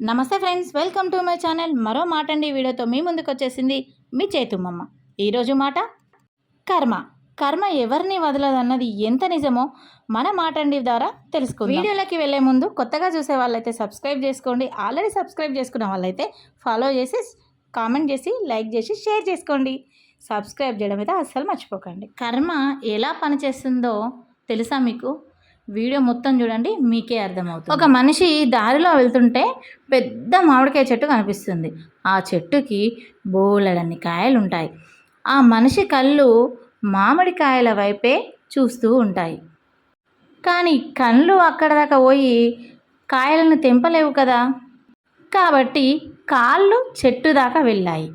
నమస్తే friends welcome to my channel. మరో మాట అండి వీడియోతో మీ ముందుకు వచ్చేసింది మీ చేతుమ్మమ్మ. ఈరోజు మాట? కర్మ. కర్మ ఎవరిని వదలదన్నది ఎంత నిజమో మన మాట అండి ద్వారా తెలుసుకుందాం. వీడియోలోకి వెళ్ళే ముందు కొత్తగా చూసే వాళ్ళైతే సబ్స్క్రైబ్ చేసుకోండి. ఆల్రెడీ సబ్స్క్రైబ్ చేసుకున్న వాళ్ళైతే ఫాలో చేసి కామెంట్ చేసి లైక్ చేసి షేర్ చేసుకోండి. సబ్స్క్రైబ్ చేయడం అయితే అస్సలు మర్చిపోకండి. కర్మ ఎలా పనిచేస్తుందో తెలుసా మీకు? వీడియో మొత్తం చూడండి మీకే అర్థమవుతుంది. ఒక మనిషి దారిలో వెళ్తుంటే పెద్ద మామిడికాయ చెట్టు కనిపిస్తుంది. ఆ చెట్టుకి బోలెడన్ని కాయలు ఉంటాయి ఆ మనిషి కళ్ళు మామిడికాయల వైపే చూస్తూ ఉంటాయి. కానీ కళ్ళు అక్కడ దాకా పోయి కాయలను తెంపలేవు కదా. కాబట్టి కాళ్ళు చెట్టు దాకా వెళ్ళాయి.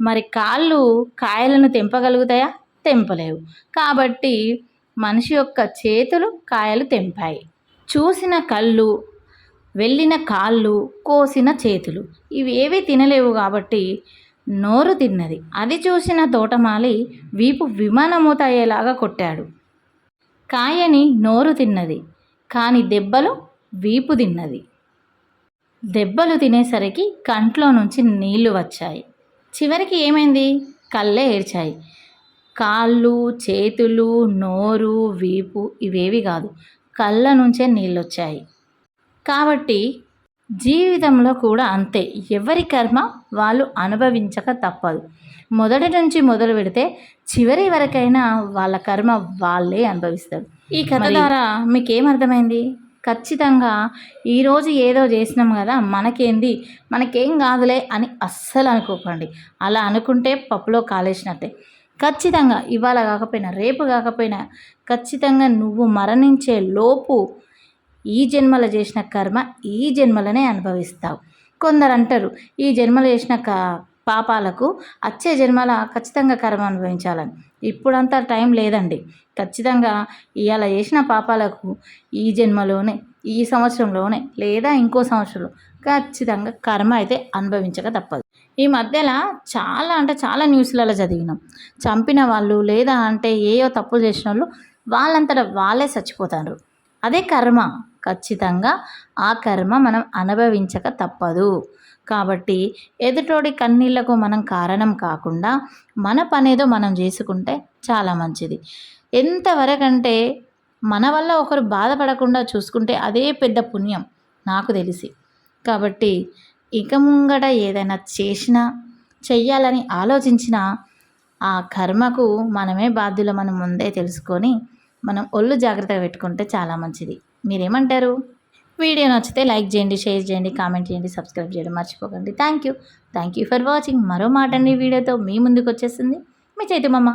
మరి కాళ్ళు కాయలను తెంపగలుగుతాయా? తెంపలేవు. కాబట్టి మనిషి యొక్క చేతులు కాయలు తెంపాయి. చూసిన కళ్ళు వెళ్ళిన కాళ్ళు కోసిన చేతులు. ఇవి ఏవి తినలేవు కాబట్టి నోరు తిన్నది. అది చూసిన తోటమాలి వీపు విమానమూత అయ్యేలాగా కొట్టాడు. కాయని నోరు తిన్నది కానీ దెబ్బలు వీపు తిన్నది. దెబ్బలు తినేసరికి కంట్లో నుంచి నీళ్ళు వచ్చాయి. చివరికి ఏమైంది? కళ్ళే ఏడ్చాయి. కాళ్ళు చేతులు నోరు వీపు ఇవేవి కాదు. కళ్ళ నుంచే నీళ్ళు వచ్చాయి కాబట్టి జీవితంలో కూడా అంతే. ఎవరి కర్మ వాళ్ళు అనుభవించక తప్పదు. మొదటి నుంచి మొదలు పెడితే చివరి వరకైనా వాళ్ళ కర్మ వాళ్ళే అనుభవిస్తారు. ఈ కథ ద్వారా మీకేం అర్థమైంది ఖచ్చితంగా ఈరోజు ఏదో చేసినాం కదా మనకేంది? మనకేం కాదులే అని అస్సలు అనుకోకండి. అలా అనుకుంటే పప్పులో కాలేసినట్టే. ఖచ్చితంగా ఇవాళ కాకపోయినా రేపు కాకపోయినా ఖచ్చితంగా నువ్వు మరణించే లోపు ఈ జన్మలో చేసిన కర్మ ఈ జన్మలనే అనుభవిస్తావు. కొందరు అంటారు ఈ జన్మలో చేసిన క పాపాలకు వచ్చే జన్మల ఖచ్చితంగా కర్మ అనుభవించాలని. ఇప్పుడంతా టైం లేదండి. ఖచ్చితంగా ఇవాళ చేసిన పాపాలకు ఈ జన్మలోనే ఈ సంవత్సరంలోనే లేదా ఇంకో సంవత్సరంలో ఖచ్చితంగా కర్మ అయితే అనుభవించక తప్పదు. ఈ మధ్యలో చాలా అంటే చాలా న్యూస్లలో చదివినాం. చంపిన వాళ్ళు లేదా అంటే ఏయో తప్పులు చేసిన వాళ్ళు వాళ్ళంతటా వాళ్ళే చచ్చిపోతారు. అదే కర్మ. ఖచ్చితంగా ఆ కర్మ మనం అనుభవించక తప్పదు. కాబట్టి ఎదుటోడి కన్నీళ్ళకు మనం కారణం కాకుండా మన పనేదో మనం చేసుకుంటే చాలా మంచిది. ఎంతవరకంటే మన వల్ల ఒకరు బాధపడకుండా చూసుకుంటే అదే పెద్ద పుణ్యం నాకు తెలిసి. కాబట్టి ఇక ముంగట ఏదైనా చేసినా చెయ్యాలని ఆలోచించిన ఆ కర్మకు మనమే బాధ్యులు మనం ముందే తెలుసుకొని మనం ఒళ్ళు జాగ్రత్తగా పెట్టుకుంటే చాలా మంచిది. మీరేమంటారు? వీడియో నచ్చితే లైక్ చేయండి షేర్ చేయండి కామెంట్ చేయండి సబ్స్క్రైబ్ చేయడం మర్చిపోకండి. Thank you thank you for watching. మరో మాట అండి వీడియోతో మీ ముందుకు వచ్చేసింది మీ చేతి మమ్మ